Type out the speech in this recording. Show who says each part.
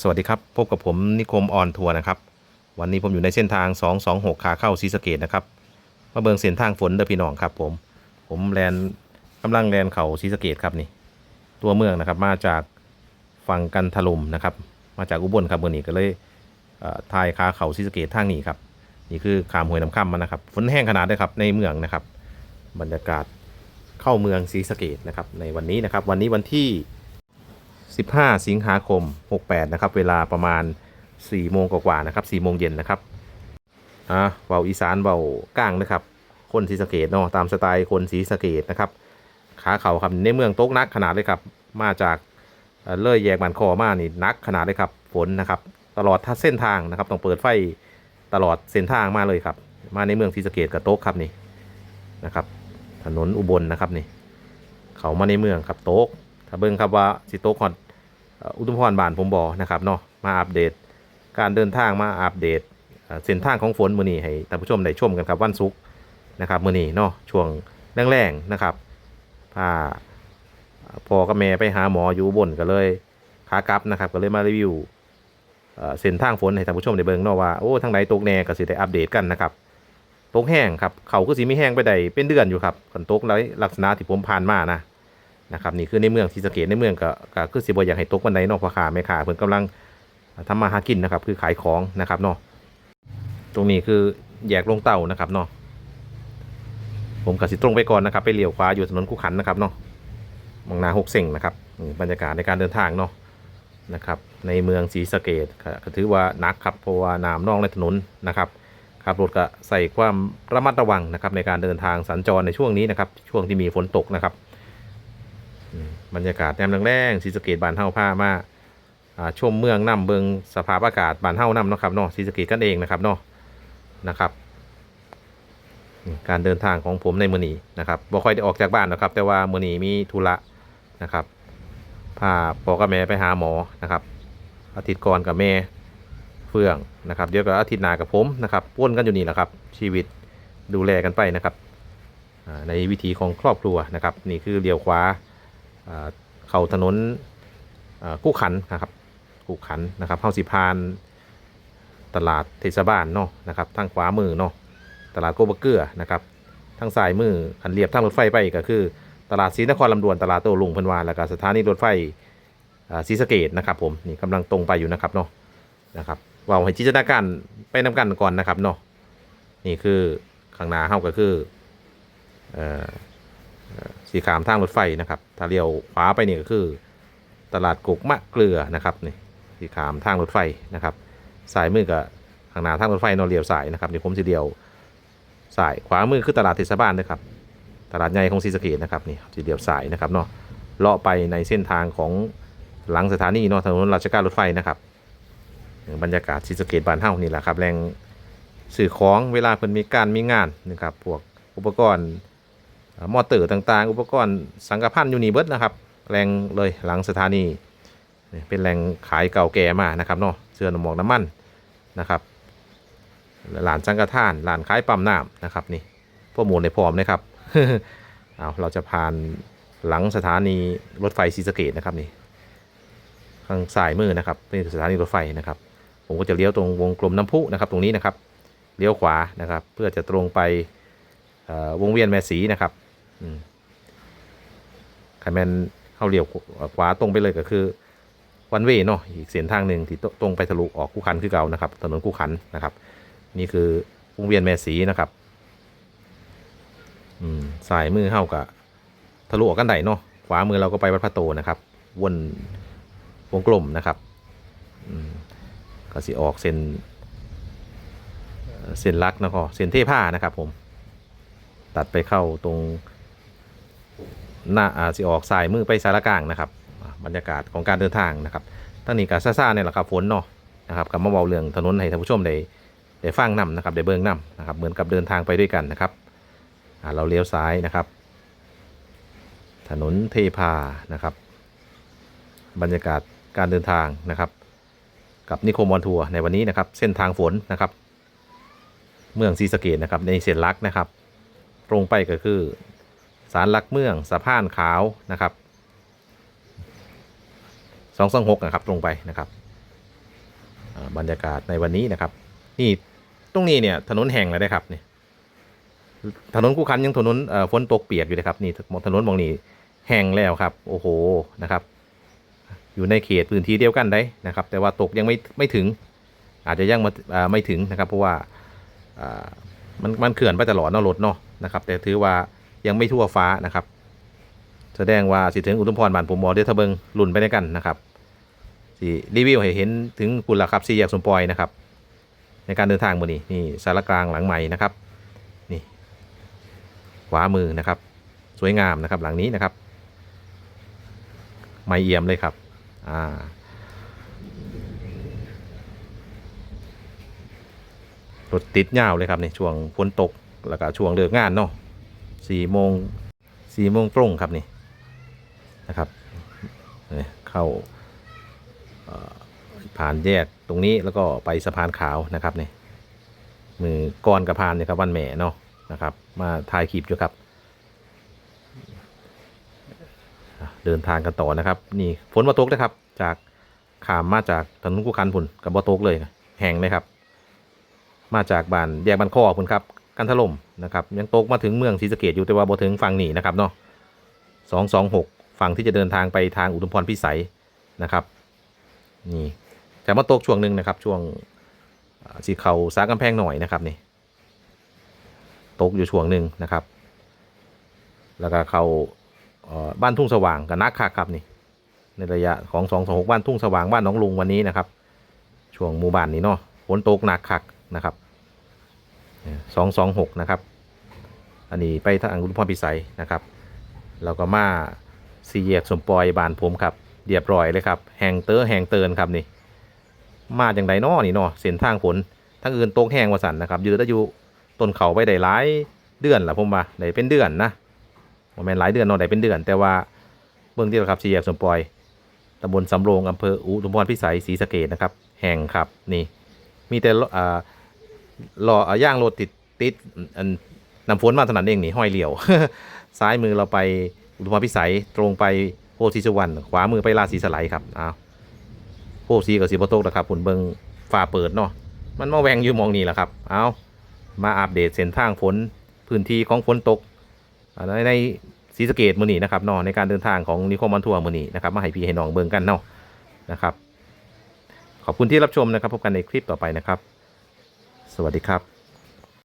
Speaker 1: สวัสดีครับ พบกับผมนิคมออนทัวร์นะครับ วันนี้ผมอยู่ในเส้นทาง 226 ขาเข้าศรีสเกดนะครับ มาเบิงเส้นทางฝนเด้อพี่น้องครับผม ผมแลนกำลังแลนเขาศรีสเกดครับนี่ ตัวเมืองนะครับ มาจากฝั่งกันทลุมนะครับ มาจากอุบลครับเมื่อนี้ก็เลยทายขาเขาศรีสเกดทางนี้ครับ นี่คือขามห้วยน้ำค่ำมันนะครับ ฝนแห้งขนาดเลยครับในเมืองนะครับ บรรยากาศเข้าเมืองศรีสเกดนะครับ ในวันนี้นะครับ วันนี้วันที่ 15 สิงหาคม 68 นะครับ เวลาประมาณ 4 โมงกว่าๆนะครับ4โมงเย็นนะครับอ่าเบาอีสานเบาก้างนะครับ คนศรีสเกดเนาะตามสไตล์คนศรีสเกดนะครับ ขาเข่าครับในเมืองโต๊กนักขนาดเลยครับ มาจากเลื่อยแยกมันคอมานี่นักขนาดเลยครับฝนนะครับ ตลอดทั้งเส้นทางนะครับ ต้องเปิดไฟตลอดเส้นทางมาเลยครับ มาในเมืองศรีสะเกดกับโต๊กครับนี่นะครับ ถนนอุบลนะครับนี่ เขามาในเมืองครับโต๊กถ้าเบิ่งครับว่าสิโต๊กฮอด อ่ออุทุมพรบานผมบอนะครับเนาะมาอัปเดต การเดินทางมาอัปเดตเส้นทางของฝนมือนี้ให้ท่านผู้ชมได้ชมกันครับวันศุกร์นะครับมือนี้เนาะช่วงแรงๆนะครับพาพ่อกับแม่ไปหาหมออยู่บนก็เลยขากลับนะครับก็เลยมารีวิวเส้นทางฝนให้ท่านผู้ชมได้เบิ่งเนาะว่าโอ้ทางไหนตกแน่ก็สิได้อัปเดตกันนะครับตกแห้งครับเขาก็สิมีแห้งไปได้เป็นเดือนอยู่ครับฝนตกแล้วลักษณะที่ผมผ่านมานะ นะครับนี่คือในเมืองศรีสเกดในเมืองก็ก็คือสิบ่อยากให้ตกวันใดเนอกพ่อค้าแม่ค้าเพิ่นกำลังทำมาหากินนะครับ คือขายของนะครับเนาะตรงนี้คือแยกลงเต่านะครับเนาะผมก็สิตรงไปก่อนนะครับไปเลี้ยวขวาอยู่ถนนคู่ขันนะครับเนาะมองนาหกเส้งนะครับบรรยากาศในการเดินทางเนาะนะครับ ในเมืองศรีสะเกดก็ถือว่านักครับเพราะว่าน้ำนองในถนนนะครับขับรถก็ใส่ความระมัดระวังนะครับในการเดินทางสัญจรในช่วงนี้นะครับ ช่วงที่มีฝนตกนะครับ บรรยากาศแนมแรงๆศรีสเกดบานเฮาผ้ามาอ่าชมเมืองน้ำเบิงสภาพอากาศบานเฮาน้ำเนาะครับเนาะศรีสเกดกันเองนะครับเนาะนะครับ การเดินทางของผมในมือนีนะครับบ่ค่อยได้ออกจากบ้านนะครับ แต่ว่ามือนีมีธุระนะครับพาพ่อกับแม่ไปหาหมอนะครับอาทิตย์ก่อนกับแม่เฟื่องนะครับเดี๋ยวก็อาทิตย์หน้ากับผมนะครับวนกันอยู่นี่แหละครับ ชีวิตดูแลกันไปนะครับในวิถีของครอบครัวนะครับ นี่คือเลี้ยวขวา เข้าถนนกู้ขันนะครับกู้ขันนะครับเข้าสิพาน ตลาดเทศบาลเนาะนะครับทางขวามือเนาะตลาดโกบเกือนะครับทางซ้ายมืออันเรียบทางรถไฟไปก็คือ ตลาดศรีนครลำดวนตลาดโตลุงพันวาแล้วก็สถานีรถไฟศรีสะเกดนะครับผมนี่กำลังตรงไปอยู่นะครับเนาะนะครับว่าให้จินตนาการไปนำกันก่อนนะครับเนาะนี่คือข้างหน้าเฮาก็คือเอ่อ สีขามทางรถไฟนะครับ ถ้าเลี้ยวขวาไปนี่ก็คือ ตลาดกุกมะเกลือนะครับนี่สีขามทางรถไฟนะครับสายมือกับทางหน้าทางรถไฟนอนเลี้ยวสายนะครับนี่ผมจะเลี้ยวสายขวามือคือตลาดเทศบาลนะครับ ตลาดใหญ่ของศรีสะเกดนะครับนี่จะเลี้ยวสายนะครับเนาะเลาะไปในเส้นทางของหลังสถานีเนาะถนนราชการรถไฟนะครับบรรยากาศศรีสะเกดบ้านเฮานี่แหละครับแรงสื่อของเวลาเพิ่นมีการมีงานนะครับพวกอุปกรณ์ มอเตอร์ต่างๆ อุปกรณ์สังกพันธ์ยูนี่เบิดนะครับแรงเลยหลังสถานีเป็นแหล่งขายเก่าแก่มานะครับเนาะเสื้อหนหมอกน้ำมันนะครับหลานสังกทานหลานขายปั๊มน้ำนะครับนี่พวกหมูลในพร้อมนะครับเอาเราจะผ่านหลังสถานีรถไฟศรีสะเกดนะครับนี่ข้างซ้ายมือนะครับเป็นสถานีรถไฟนะครับ ผมก็จะเลี้ยวตรงวงกลมน้ำพุนะครับ ตรงนี้นะครับเลี้ยวขวานะครับ เพื่อจะตรงไปวงเวียนแม่สีนะครับ คันแมนเข้าเลี้ยวขวาตรงไปเลยก็คือวันเว่เนาะอีกเส้นทางหนึ่งที่ตรงไปทะลุออกคู่ขันคือเก่านะครับ ถนนคู่ขันนะครับ นี่คือวงเวียนแม่สีนะครับอืมสายมือเข้ากับทะลุออกกันไดเนาะขวามือเราก็ไปวัดพระโตนะครับ วนวงกลมนะครับอืมก็สิออกเส้นเอ่อเส้นลักนะก็เส้นเทผ้านะครับ ผม ตัดไปเข้าตรง หน้าอาสิออกสายมือไปสารกลางนะครับ บรรยากาศของการเดินทางนะครับตั้งนี้กาซ่าๆเนี่ยแหละครับฝนเนาะนะครับกับมาเบาเรื่องถนนให้ท่านผู้ชมได้ได้ฟังนำนะครับได้เบิ่งนำนะครับเหมือนกับเดินทางไปด้วยกันนะครับเราเลี้ยวซ้ายนะครับ ถนนเทพานะครับ บรรยากาศการเดินทางนะครับ กับนิโคมอนทัวร์ในวันนี้นะครับ เส้นทางฝนนะครับ เมืองศรีสเกดนะครับในเส้นลักนะครับ ตรงไปก็คือ สารลักเมืองสะพานขาวนะครับสองสองหกนะครับตรงไปนะครับาบรรยากาศในวันนี้นะครับ นี่ตรงนี้เนี่ยถนนแห่งเลยนะครับนี่ถนนคู่คันยังถนนเอ่อฝนตกเปียกอยู่เลยครับนี่ถนนมองนี้แห้งแล้วครับ โอ้โหนะครับ อยู่ในเขตพื้นที่เดียวกันได้นะครับ แต่ว่าตกยังไม่ไม่ถึง อาจจะยังมาอ่าไม่ถึงนะครับ เพราะว่าอ่ามันมันเขื่อนไปตลอดนอะรถเนาะนะครับ แต่ถือว่า ยังไม่ทั่วฟ้านะครับ แสดงว่าสิถึงอุทุมพรบ้านผมบอเดี๋ยวทะเบิงลุ่นไปด้วยกันนะครับสิรีวิวให้เห็นถึงคุณล่ะครับสี่แยกสมปอยนะครับ ในการเดินทางมือนี้นี่สารกลางหลังใหม่นะครับนี่ขวามือนะครับ สวยงามนะครับหลังนี้นะครับไม่เอี่ยมเลยครับอ่าถติดยาวเลยครับในช่วงฝนตกแล้วก็ช่วงเลิกงานเนาะ สี่โมงสี่โมงตรงครับนี่นะครับนี่เข้าผ่านแยกตรงนี้แล้วก็ไปสะพานขาวนะครับนี่มือก้อนกับพานเนี่ยครับวันแหม่เนาะนะครับ มาถ่ายคลิปอยู่ครับ เดินทางกันต่อนะครับ นี่ฝนมาตกนะครับ จากขามมาจากถนนกุคันพุ่นกับบอตกเลยแห้งเลยครับ มาจากบ้านแยกบ้านข้อพุ่นครับ กันถล่มนะครับยังตกมาถึงเมืองศรีสะเกดอยู่แต่ว่าบ่ถึงฝั่งนีนะครับเนาะสองสองหกฝั่งที่จะเดินทางไปทางอุดมพรพิสัยนะครับนี่จะมาตกช่วงหนึ่งนะครับช่วงสีเขาสากำแพงหน่อยนะครับนี่ตกอยู่ช่วงหนึ่งนะครับ แล้วก็เขาเบ้านทุ่งสว่างกับนักคักครับนี่ในระยะของสองสองหกบ้านทุ่งสว่างบ้านน้องลุงวันนี้นะครับ ช่วงหมู่บ้านนี้เนาะฝนตกหนักคักนะครับ สองสองหกนะครับ อันนี้ไปทางอุดมพรพิสัยนะครับ แล้วก็มาสีแยกสมปอยบานผมครับเรียบร้อยเลยครับแหงเตอร์แหงเตินครับนี่ มาอย่างไรนอนี่เนาะเส้นทางผลทั้งอื่นตกแห้งวสันนะครับ ยืดอายุต้นเขาไปได้หลายเดือนละผมว่าได้เป็นเดือนนะโมแมนหลายเดือนเนาะได้เป็นเดือน แต่ว่าเบื้องที่เราครับสีแยกสมปอยตำบลสำโรงอำเภออุดมพรพิสัยศรีสะเกดนะครับ แห่งครับนี่ มีแต่อ่า รอเอย่าง รถติดติดอันนำฝนมาถนัดเองนี่ห้อยเหลี่ยว ซ้ายมือเราไปอุทุมพรพิสัยตรงไปโพธิสุวรรณขวามือไปราศีสไลด์ครับอ้าวโพธิกับสีโพโตกนะครับผลเบิงฟ้าเปิดเนาะมันมาแวงอยู่มองนี่แหละครับเอามาอัปเดตเส้นทางฝนพื้นที่ของฝนตกในในศรีสะเกดมือนีนะครับเนาะในการเดินทางของนิคมมันทัวร์มือนีนะครับมาให้พี่ให้น้องเบิงกันเนาะนะครับ ขอบคุณที่รับชมนะครับพบกันในคลิปต่อไปนะครับ สวัสดีครับ